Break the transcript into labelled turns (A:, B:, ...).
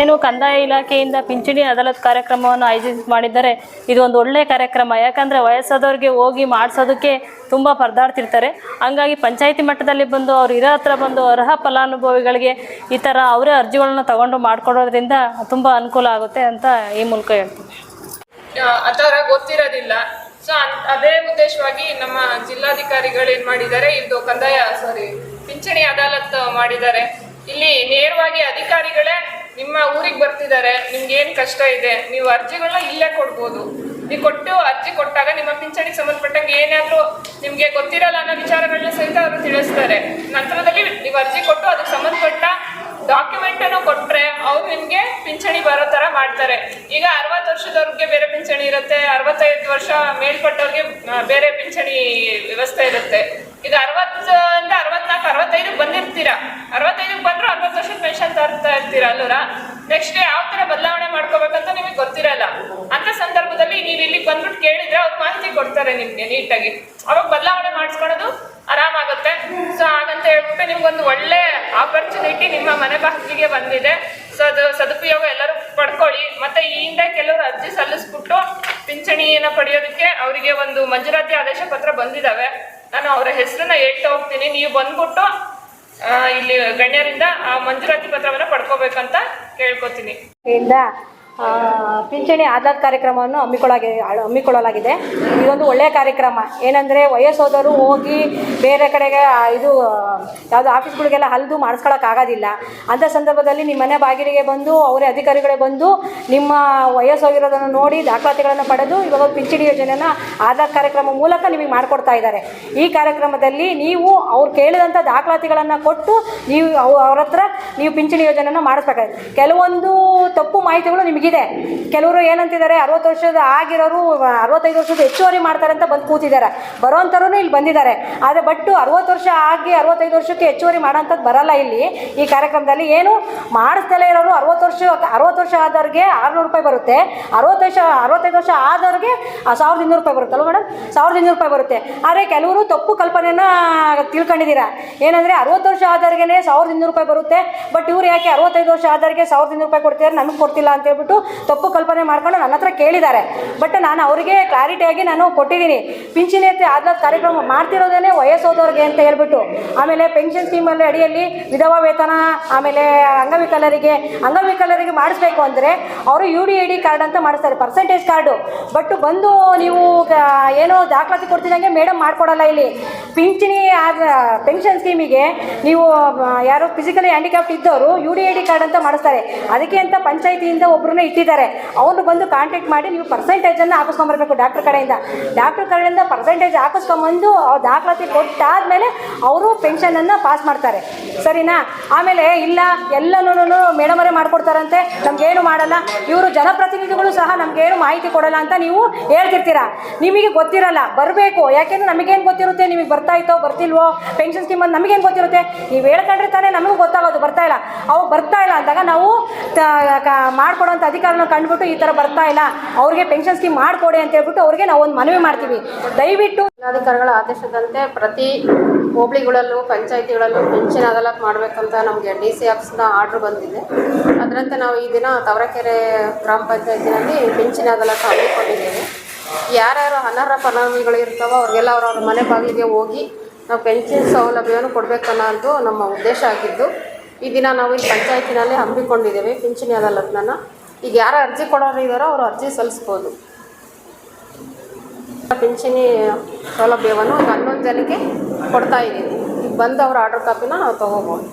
A: ಏನು ಕಂದಾಯ ಇಲಾಖೆಯಿಂದ ಪಿಂಚಣಿ ಅದಾಲತ್ ಕಾರ್ಯಕ್ರಮವನ್ನು ಆಯೋಜಿಸಿ ಮಾಡಿದ್ದಾರೆ. ಇದು ಒಂದು ಒಳ್ಳೆಯ ಕಾರ್ಯಕ್ರಮ. ಯಾಕಂದರೆ ವಯಸ್ಸಾದವ್ರಿಗೆ ಹೋಗಿ ಮಾಡಿಸೋದಕ್ಕೆ ತುಂಬ ಪರದಾಡ್ತಿರ್ತಾರೆ ಹಂಗಾಗಿ ಪಂಚಾಯಿತಿ ಮಟ್ಟದಲ್ಲಿ ಬಂದು ಅವ್ರು ಇರೋ ಹತ್ರ ಬಂದು ಅರ್ಹ ಫಲಾನುಭವಿಗಳಿಗೆ ಈ ಥರ ಅವರೇ ಅರ್ಜಿಗಳನ್ನ ತಗೊಂಡು ಮಾಡಿಕೊಡೋದ್ರಿಂದ ತುಂಬ ಅನುಕೂಲ ಆಗುತ್ತೆ ಅಂತ ಈ ಮೂಲಕ ಹೇಳ್ತೀನಿ.
B: ಆ ಥರ ಗೊತ್ತಿರೋದಿಲ್ಲ. ಸೊ ಅದೇ ಉದ್ದೇಶವಾಗಿ ನಮ್ಮ ಜಿಲ್ಲಾಧಿಕಾರಿಗಳು ಏನು ಮಾಡಿದ್ದಾರೆ, ಇದು ಕಂದಾಯ ಸಾರಿ ಪಿಂಚಣಿ ಅದಾಲತ್ ಮಾಡಿದ್ದಾರೆ. ಇಲ್ಲಿ ನೇರವಾಗಿ ಅಧಿಕಾರಿಗಳೇ ನಿಮ್ಮ ಊರಿಗೆ ಬರ್ತಿದ್ದಾರೆ, ನಿಮ್ಗೆ ಏನು ಕಷ್ಟ ಇದೆ, ನೀವು ಅರ್ಜಿಗಳನ್ನ ಇಲ್ಲೇ ಕೊಡ್ಬೋದು. ನೀವು ಕೊಟ್ಟು ಅರ್ಜಿ ಕೊಟ್ಟಾಗ ನಿಮ್ಮ ಪಿಂಚಣಿ ಸಂಬಂಧಪಟ್ಟಂಗೆ ಏನಾದರೂ ನಿಮಗೆ ಗೊತ್ತಿರಲ್ಲ ಅನ್ನೋ ವಿಚಾರಗಳನ್ನ ಸಹಿತ ಅವರು ತಿಳಿಸ್ತಾರೆ. ನಂತರದಲ್ಲಿ ನೀವು ಅರ್ಜಿ ಕೊಟ್ಟು ಅದಕ್ಕೆ ಸಂಬಂಧಪಟ್ಟ ಡಾಕ್ಯುಮೆಂಟ್ ಅನ್ನು ಕೊಟ್ರೆ ಅವ್ರು ನಿಮ್ಗೆ ಪಿಂಚಣಿ ಬರೋ ತರ ಮಾಡ್ತಾರೆ. ಈಗ ಅರವತ್ತು ವರ್ಷದವ್ರಿಗೆ ಬೇರೆ ಪಿಂಚಣಿ ಇರುತ್ತೆ, ಅರವತ್ತೈದು ವರ್ಷ ಮೇಲ್ಪಟ್ಟವ್ರಿಗೆ ಬೇರೆ ಪಿಂಚಣಿ ವ್ಯವಸ್ಥೆ ಇರುತ್ತೆ. ಈಗ ಅರವತ್ತರಿಂದ ಅರವತ್ನಾಲ್ಕು, ಅರವತ್ತೈದಕ್ಕೆ ಬಂದಿರ್ತೀರಾ? ಅರವತ್ತೈದಕ್ಕೆ ಬಂದ್ರು ಅರವತ್ತು ವರ್ಷದ ಪೆನ್ಷನ್ ತರ್ತಾ ಇರ್ತೀರಾ ಅಲ್ಲೂರ? ನೆಕ್ಸ್ಟ್ ಯಾವ ತರ ಬದಲಾವಣೆ ಮಾಡ್ಕೋಬೇಕಂತ ನಿಮಗೆ ಗೊತ್ತಿರಲ್ಲ. ಅಂತ ಸಂದರ್ಭದಲ್ಲಿ ನೀವು ಇಲ್ಲಿಗೆ ಬಂದ್ಬಿಟ್ಟು ಕೇಳಿದ್ರೆ ಅವ್ರು ಮಾಹಿತಿ ಕೊಡ್ತಾರೆ ನಿಮ್ಗೆ ನೀಟಾಗಿ. ಅವಾಗ ಬದಲಾವಣೆ ಮಾಡಿಸ್ಕೊಳ್ಳೋದು ಮನೆ ಬಾಗಿಲಿಗೆ ಬಂದಿದೆ. ಸೊ ಅದು ಸದುಪಯೋಗ ಎಲ್ಲರೂ ಪಡ್ಕೊಳ್ಳಿ. ಮತ್ತೆ ಈ ಹಿಂದೆ ಕೆಲವರು ಅರ್ಜಿ ಸಲ್ಲಿಸ್ಬಿಟ್ಟು ಪಿಂಚಣಿಯನ್ನ ಪಡೆಯೋದಕ್ಕೆ ಅವರಿಗೆ ಒಂದು ಮಂಜೂರಾತಿ ಆದೇಶ ಪತ್ರ ಬಂದಿದಾವೆ. ನಾನು ಅವರ ಹೆಸರನ್ನ ಹೇಳ್ತಾ ಹೋಗ್ತೀನಿ. ನೀವು ಬಂದ್ಬಿಟ್ಟು ಇಲ್ಲಿ ಗಣ್ಯರಿಂದ ಆ ಮಂಜೂರಾತಿ ಪತ್ರವನ್ನ ಪಡ್ಕೋಬೇಕಂತ ಕೇಳ್ಕೊತೀನಿ.
C: ಪಿಂಚಣಿ ಆಧಾರ್ ಕಾರ್ಯಕ್ರಮವನ್ನು ಹಮ್ಮಿಕೊಳ್ಳಾಗಿ, ಹಮ್ಮಿಕೊಳ್ಳಲಾಗಿದೆ. ಇದೊಂದು ಒಳ್ಳೆಯ ಕಾರ್ಯಕ್ರಮ. ಏನಂದರೆ ವಯಸ್ಸೋದವರು ಹೋಗಿ ಬೇರೆ ಕಡೆಗೆ ಇದು ಯಾವುದು ಆಫೀಸ್ಗಳಿಗೆಲ್ಲ ಹಲ್ದು ಮಾಡಿಸ್ಕೊಳಕ್ಕಾಗೋದಿಲ್ಲ ಅಂಥ ಸಂದರ್ಭದಲ್ಲಿ ನಿಮ್ಮ ಮನೆ ಬಾಗಿಲಿಗೆ ಬಂದು, ಅವರೇ ಅಧಿಕಾರಿಗಳೇ ಬಂದು ನಿಮ್ಮ ವಯಸ್ಸೋಗಿರೋದನ್ನು ನೋಡಿ ದಾಖಲಾತಿಗಳನ್ನು ಪಡೆದು ಇವಾಗ ಪಿಂಚಣಿ ಯೋಜನೆಯನ್ನು ಆಧಾರ್ ಕಾರ್ಯಕ್ರಮ ಮೂಲಕ ನಿಮಗೆ ಮಾಡಿಕೊಡ್ತಾ ಇದ್ದಾರೆ. ಈ ಕಾರ್ಯಕ್ರಮದಲ್ಲಿ ನೀವು ಅವ್ರು ಕೇಳಿದಂಥ ದಾಖಲಾತಿಗಳನ್ನು ಕೊಟ್ಟು ನೀವು ಅವ್- ಅವ್ರ ಹತ್ರ ನೀವು ಪಿಂಚಣಿ ಯೋಜನೆಯನ್ನು ಮಾಡಿಸ್ಬೇಕಾಗಿದೆ ಕೆಲವೊಂದು ತಪ್ಪು ಮಾಹಿತಿಗಳು ನಿಮಗಿದೆ ಕೆಲವರು ಏನಂತಿದ್ದಾರೆ, ಅರವತ್ತು ವರ್ಷದ ಆಗಿರೋರು, ಅರವತ್ತೈದು ವರ್ಷದ ಹೆಚ್ಚುವರಿ ಮಾಡ್ತಾರೆ ಅಂತ ಬಂದು ಕೂತಿದ್ದಾರೆ. ಬರೋಂಥವ್ರು ಇಲ್ಲಿ ಬಂದಿದ್ದಾರೆ. ಆದರೆ ಬಟ್ಟು ಅರವತ್ತು ವರ್ಷ ಆಗಿ ಅರವತ್ತೈದು ವರ್ಷಕ್ಕೆ ಹೆಚ್ಚುವರಿ ಮಾಡೋಂಥದ್ದು ಬರಲ್ಲ ಇಲ್ಲಿ. ಈ ಕಾರ್ಯಕ್ರಮದಲ್ಲಿ ಏನು ಮಾಡಿಸ್ದಲೇ ಇರೋರು ಅರವತ್ತು ವರ್ಷ ಅರವತ್ತು ವರ್ಷ ಆದವ್ರಿಗೆ ಆರುನೂರು ರೂಪಾಯಿ ಬರುತ್ತೆ. ಅರವತ್ತು ವರ್ಷ, ಅರವತ್ತೈದು ವರ್ಷ ಆದವ್ರಿಗೆ ಸಾವಿರದ ಇನ್ನೂರು ರೂಪಾಯಿ ಬರುತ್ತಲ್ವ ಮೇಡಮ್ ಸಾವಿರದ ಇನ್ನೂರು ರೂಪಾಯಿ ಬರುತ್ತೆ. ಆದರೆ ಕೆಲವರು ತಪ್ಪು ಕಲ್ಪನೆಯನ್ನು ತಿಳ್ಕೊಂಡಿದ್ದೀರ? ಏನಂದರೆ ಅರವತ್ತು ವರ್ಷ ಆದವ್ರಿಗೆ ಸಾವಿರದ ಇನ್ನೂರು ರೂಪಾಯಿ ಬರುತ್ತೆ. ಬಟ್ ಇವ್ರು ಯಾಕೆ ಅರವತ್ತೈದು ವರ್ಷ ಆದವ್ರಿಗೆ ಸಾವಿರದ ಇನ್ನೂರು ರೂಪಾಯಿ ಕೊಡ್ತಿದ್ದಾರೆ ನಮಗೆ ಕೊಡ್ತಿಲ್ಲ ಅಂತ ಹೇಳ್ಬಿಟ್ಟು ತಪ್ಪು ಕಲ್ಪನೆ ಮಾಡ್ಕೊಂಡು ನನ್ನ ಹತ್ರ ಕೇಳಿದ್ದಾರೆ. ಬಟ್ ನಾನು ಅವರಿಗೆ ಕ್ಲಾರಿಟಿಯಾಗಿ ನಾನು ಕೊಟ್ಟಿದ್ದೀನಿ. ಪಿಂಚಣಿಯತೆ ಆದ ಕಾರ್ಯಕ್ರಮ ಮಾಡ್ತಿರೋದೇನೆ ವಯಸ್ಸೋದವ್ರಿಗೆ ಅಂತ ಹೇಳ್ಬಿಟ್ಟು. ಆಮೇಲೆ ಪೆನ್ಷನ್ ಸ್ಕೀಮಲ್ಲಿ ಅಡಿಯಲ್ಲಿ ವಿಧವಾ ವೇತನ, ಆಮೇಲೆ ಅಂಗವಿಕಲರಿಗೆ ಅಂಗವಿಕಲರಿಗೆ ಮಾಡಿಸ್ಬೇಕು ಅಂದರೆ ಅವರು U D I D card ಅಂತ ಮಾಡಿಸ್ತಾರೆ ಪರ್ಸೆಂಟೇಜ್ ಕಾರ್ಡು ಬಟ್ ಬಂದು ನೀವು ಏನೋ ದಾಖಲಾತಿ ಕೊಡ್ತಿದ್ದಂಗೆ ಮೇಡಮ್ ಮಾಡ್ಕೊಡಲ್ಲ ಇಲ್ಲಿ. ಪಿಂಚಣಿ ಆದ ಪೆನ್ಷನ್ ಸ್ಕೀಮಿಗೆ ನೀವು ಯಾರು ಫಿಸಿಕಲಿ ಹ್ಯಾಂಡಿಕ್ಯಾಪ್ಟ್ ಇದ್ದವರು U D I D card ಅಂತ ಮಾಡಿಸ್ತಾರೆ. ಅದಕ್ಕೆ ಅಂತ ಪಂಚಾಯತಿಯಿಂದ ಇಟ್ಟಿದ್ದಾರೆ. ಅವನು ಬಂದು ಕಾಂಟ್ಯಾಕ್ಟ್ ಮಾಡಿ ನೀವು ಪರ್ಸೆಂಟೇಜನ್ನು ಹಾಕಿಸ್ಕೊಂಬರ್ಬೇಕು ಡಾಕ್ಟರ್ ಕಡೆಯಿಂದ. ಡಾಕ್ಟರ್ ಕಡೆಯಿಂದ ಪರ್ಸೆಂಟೇಜ್ ಹಾಕಿಸ್ಕೊಂಬಂದು ಅವ್ರು ದಾಖಲಾತಿ ಕೊಟ್ಟಾದ್ಮೇಲೆ ಅವರು ಪೆನ್ಷನನ್ನು ಪಾಸ್ ಮಾಡ್ತಾರೆ. ಸರಿನಾ? ಆಮೇಲೆ ಇಲ್ಲ ಎಲ್ಲನೂ ಮೇಡಮರೇ ಮಾಡ್ಕೊಡ್ತಾರಂತೆ, ನಮಗೇನು ಮಾಡಲ್ಲ. ಇವರು ಜನಪ್ರತಿನಿಧಿಗಳು ಸಹ ನಮಗೇನು ಮಾಹಿತಿ ಕೊಡಲ್ಲ ಅಂತ ನೀವು ಹೇಳ್ತಿರ್ತೀರಾ? ನಿಮಗೆ ಗೊತ್ತಿರಲ್ಲ, ಬರಬೇಕು. ಯಾಕೆಂದ್ರೆ ನಮಗೇನು ಗೊತ್ತಿರುತ್ತೆ? ನಿಮಗೆ ಬರ್ತಾ ಇತ್ತೋ, ಬರ್ತಿಲ್ವೋ? ಪೆನ್ಷನ್ ಸ್ಕೀಮ್ ಅಂತ ನಮಗೇನು ಗೊತ್ತಿರುತ್ತೆ? ನೀವು ಹೇಳ್ಕೊಂಡ್ರೆ ತಾನೇ ನಮಗೂ ಗೊತ್ತಾಗೋದು, ಬರ್ತಾ ಇಲ್ಲ. ಅವಾಗ ಬರ್ತಾ ಇಲ್ಲ ಅಂದಾಗ ನಾವು ಮಾಡ್ಕೊಡೋಂಥ ಅಧಿಕಾರನ ಕಂಡುಬಿಟ್ಟು ಈ ಥರ ಬರ್ತಾ ಇಲ್ಲ. ಅವ್ರಿಗೆ ಪೆನ್ಷನ್ ಸ್ಕೀಮ್ ಮಾಡಿಕೊಡಿ ಅಂತ ಹೇಳ್ಬಿಟ್ಟು ಅವ್ರಿಗೆ ನಾವು ಒಂದು ಮನವಿ ಮಾಡ್ತೀವಿ. ದಯವಿಟ್ಟು
D: ಜಿಲ್ಲಾಧಿಕಾರಿಗಳ ಆದೇಶದಂತೆ ಪ್ರತಿ ಹೋಬಳಿಗಳಲ್ಲೂ, ಪಂಚಾಯಿತಿಗಳಲ್ಲೂ ಪೆನ್ಷನ್ ಅದಾಲತ್ ಮಾಡಬೇಕಂತ ನಮಗೆ ಡಿ ಸಿ ಆಫೀಸ್ನ ಆರ್ಡ್ರ್ ಬಂದಿದೆ. ಅದರಂತೆ ನಾವು ಈ ದಿನ ತವರಕೆರೆ ಗ್ರಾಮ ಪಂಚಾಯತಿನಲ್ಲಿ ಪೆನ್ಷನ್ ಅದಾಲತ್ ಹಮ್ಮಿಕೊಂಡಿದ್ದೇವೆ. ಯಾರ್ಯಾರು ಅನರ್ಹ ಫಲಾನುಭವಿಗಳು ಇರ್ತಾವೋ ಅವ್ರಿಗೆಲ್ಲ ಅವ್ರವ್ರ ಮನೆ ಬಾಗಿಲಿಗೆ ಹೋಗಿ ನಾವು ಪೆನ್ಷನ್ ಸೌಲಭ್ಯವನ್ನು ಕೊಡಬೇಕನ್ನೋದು ನಮ್ಮ ಉದ್ದೇಶ ಆಗಿದ್ದು, ಈ ದಿನ ನಾವು ಈ ಪಂಚಾಯತಿನಲ್ಲಿ ಹಮ್ಮಿಕೊಂಡಿದ್ದೇವೆ ಪಿಂಚಣಿ ಅದಾಲತ್ನ ಈಗ ಯಾರು ಅರ್ಜಿ ಕೊಡೋರು ಇದ್ದಾರೋ ಅವರು ಅರ್ಜಿ ಸಲ್ಲಿಸ್ಬೋದು. ಪಿಂಚಣಿ ಸೌಲಭ್ಯವನ್ನು ಈಗ ಹನ್ನೊಂದು ಜನಕ್ಕೆ ಕೊಡ್ತಾ ಇದ್ದೀವಿ. ಈಗ ಬಂದು ಅವ್ರ ಆರ್ಡರ್ ಕಾಪಿನ ನಾವು ತೊಗೋಬೋದು.